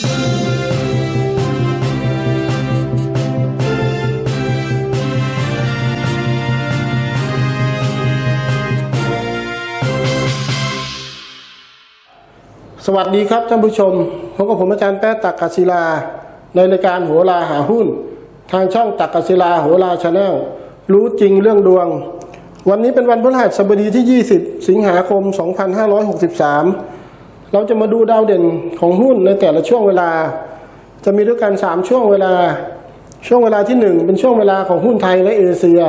สวัสดีครับท่านผู้ชมพบกับผมอาจารย์แป๊ะตักกศิลา ในรายการโหราหาหุ้น ทางช่องตักกศิลาโหราชาแนลรู้จริงเรื่องดวง วันนี้เป็นวันพฤหัสบดีที่ 20 สิงหาคม 2563 เราจะมาดูดาวเด่นของหุ้นในแต่ละช่วงเวลา จะมีด้วยกัน3ช่วงเวลา ช่วงเวลาที่1เป็นช่วงเวลาของหุ้นไทยและเอเชีย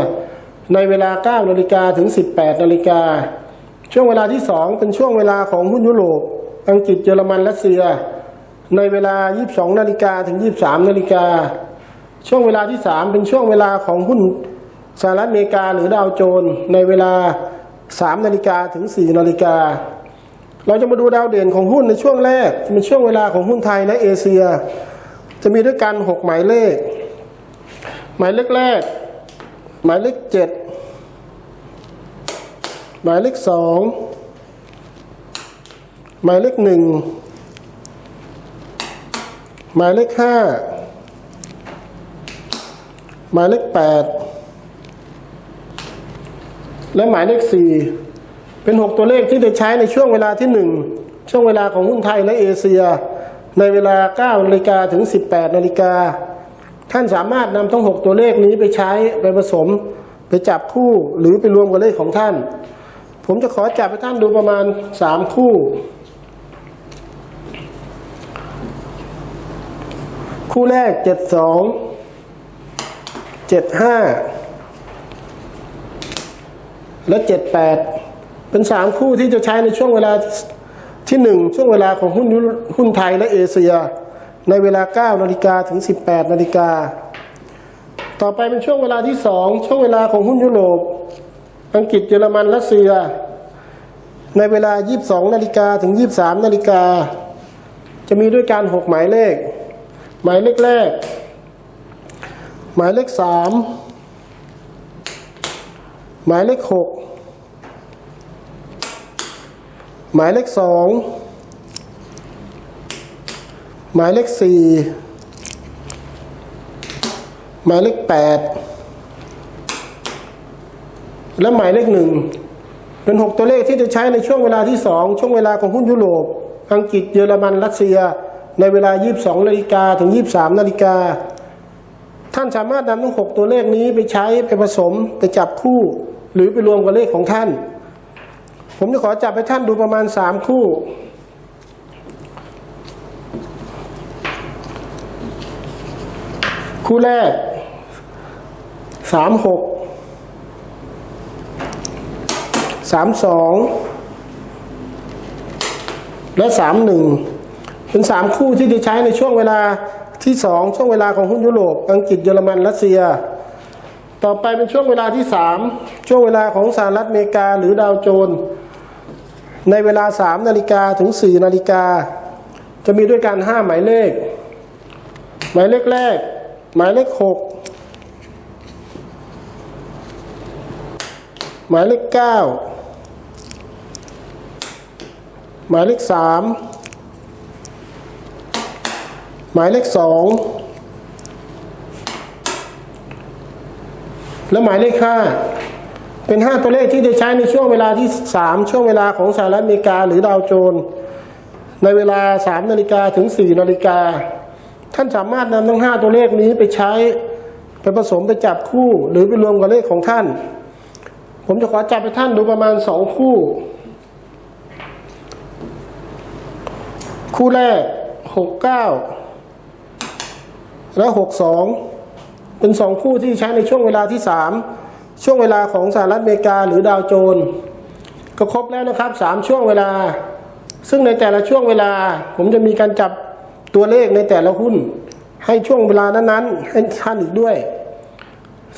ในเวลา9นาฬิกาถึง 18นาฬิกาช่วงเวลาที่2เป็นช่วงเวลาของหุ้นยุโรป อังกฤษเยอรมันรัสเซีย ในเวลา 22นาฬิกาถึง 23นาฬิกาช่วงเวลาที่3เป็นช่วงเวลาของหุ้นสหรัฐอเมริกาหรือดาวโจนส์ในเวลา3นาฬิกาถึง4นาฬิกา เราจะมาดูดาวเด่นของหุ้นในช่วงแรกเป็นช่วงเวลาของหุ้นไทยและเอเชีย จะมีด้วยกัน 6 หมายเลข หมายเลขแรก หมายเลขเจ็ดหมายเลขสองหมายเลขหนึ่งหมายเลขห้าหมายเลขแปดและหมายเลขสี่ เป็นหกตัวเลขที่จะใช้ในช่วงเวลาที่หนึ่งช่วงเวลาของหุ้นไทยและเอเชีย ในเวลา9นาฬิกาถึง 18นาฬิกาท่านสามารถนำทั้ง 6 ตัวเลขนี้ไปใช้ไปผสม ไปจับคู่หรือไปรวมกับเลขของท่าน ผมจะขอจับให้ท่านดูประมาณ 3 คู่ คู่แรก 72 75 และ 78 เป็น3คู่ที่จะใช้ในช่วงเวลาที่1ช่วงเวลาของหุ้นหุ้นไทยและเอเชีย ในเวลา 9 นาฬิกาถึง 18 นาฬิกา ต่อไปเป็นช่วงเวลาที่ 2 ช่วงเวลาของหุ้นยุโรป อังกฤษเยอรมันรัสเซีย ในเวลา 22 นาฬิกาถึง 23 นาฬิกา จะมีด้วยกัน6หมายเลข หมายเลขแรก หมายเลข 3 หมายเลข 6 หมายเลข2หมายเลขสี่หมายเลขแปดและหมายเลขหนึ่งเป็นหกตัวเลขที่จะใช้ในช่วงเวลาที่สองช่วงเวลาของหุ้นยุโรป อังกฤษเยอรมันรัสเซีย ในเวลา 22นาฬิกาถึง 23นาฬิกาท่านสามารถนำทั้งหกตัวเลขนี้ไปใช้ไปผสมไปจับคู่ หรือไปรวมกับเลขของท่าน ผมจะขอจับให้ท่านดูประมาณสามคู่ คู่แรกสามหกสามสองและสามหนึ่งเป็นสามคู่ที่จะใช้ในช่วงเวลาที่สองช่วงเวลาของหุ้นยุโรป อังกฤษเยอรมันรัสเซีย ต่อไปเป็นช่วงเวลาที่สามช่วงเวลาของสหรัฐอเมริกาหรือดาวโจนส์ ในเวลาสามนาฬิกาถึงสี่นาฬิกา จะมีด้วยกันห้าหมายเลข หมายเลขแรก หมายเลขหกหมายเลขเก้าหมายเลขสามหมายเลขสองและหมายเลขห้า เป็นห้าตัวเลขที่จะใช้ในช่วงเวลาที่สามช่วงเวลาของสหรัฐอเมริกาหรือดาวโจนส์ในเวลาสามนาฬิกาถึงสี่นาฬิกา ท่านสามารถนำทั้งห้าตัวเลขนี้ไปใช้ไปผสมไปจับคู่หรือไปรวมกับเลขของท่าน ผมจะขอจับให้ท่านดูประมาณสองคู่ คู่แรกหกเก้าและหกสองเป็นสองคู่ที่ใช้ในช่วงเวลาที่สาม ช่วงเวลาของสหรัฐอเมริกาหรือดาวโจนส์ก็ครบแล้วนะครับสามช่วงเวลา ซึ่งในแต่ละช่วงเวลา ผมจะมีการจับตัวเลขในแต่ละหุ้น ให้ช่วงเวลานั้นๆให้ท่านอีกด้วย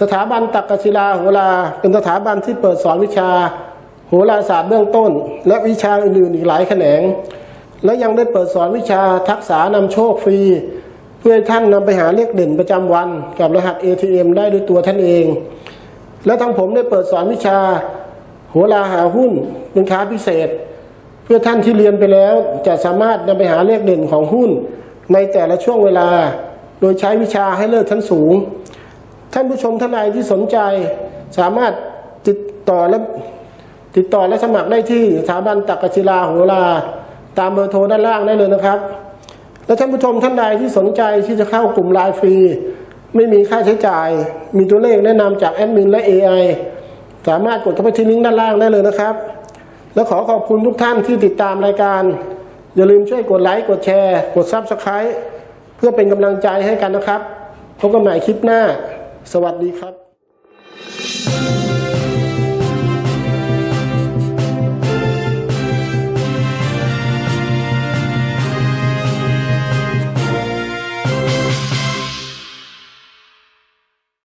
สถาบันตักกศิลาโหราเป็นสถาบันที่เปิดสอนวิชาโหราศาสตร์เบื้องต้น และวิชาอื่นๆอีกหลายแขนง และยังได้เปิดสอนวิชาทักษะนำโชคฟรี เพื่อให้ท่านนำไปหาเลขเด่นประจำวัน กับรหัส ATM ได้ด้วยตัวท่านเอง และทางผมได้เปิดสอนวิชาโหราหาหุ้นเป็นค้าพิเศษ เพื่อท่านที่เรียนไปแล้วจะสามารถนำไปหาเลขเด่นของหุ้น ในแต่ละช่วงเวลา โดยใช้วิชาให้เลิศชั้นสูง ท่านผู้ชมท่านใดที่สนใจ สามารถติดต่อและติดต่อและสมัครได้ที่สถาบันตักกศิลาโหราตามเบอร์โทรด้านล่างได้เลยนะครับ และท่านผู้ชมท่านใดที่สนใจที่จะเข้ากลุ่มไลน์ฟรี ไม่มีค่าใช้จ่าย มีตัวเลขแนะนำจากแอดมินและ AI สามารถกดเข้าไปที่ลิงก์ด้านล่างได้เลยนะครับ และขอขอบคุณทุกท่านที่ติดตามรายการ อย่าลืมช่วยกดไลค์ กดแชร์ กด Subscribe เพื่อเป็นกำลังใจให้กันนะครับ พบกันใหม่คลิปหน้า สวัสดีครับ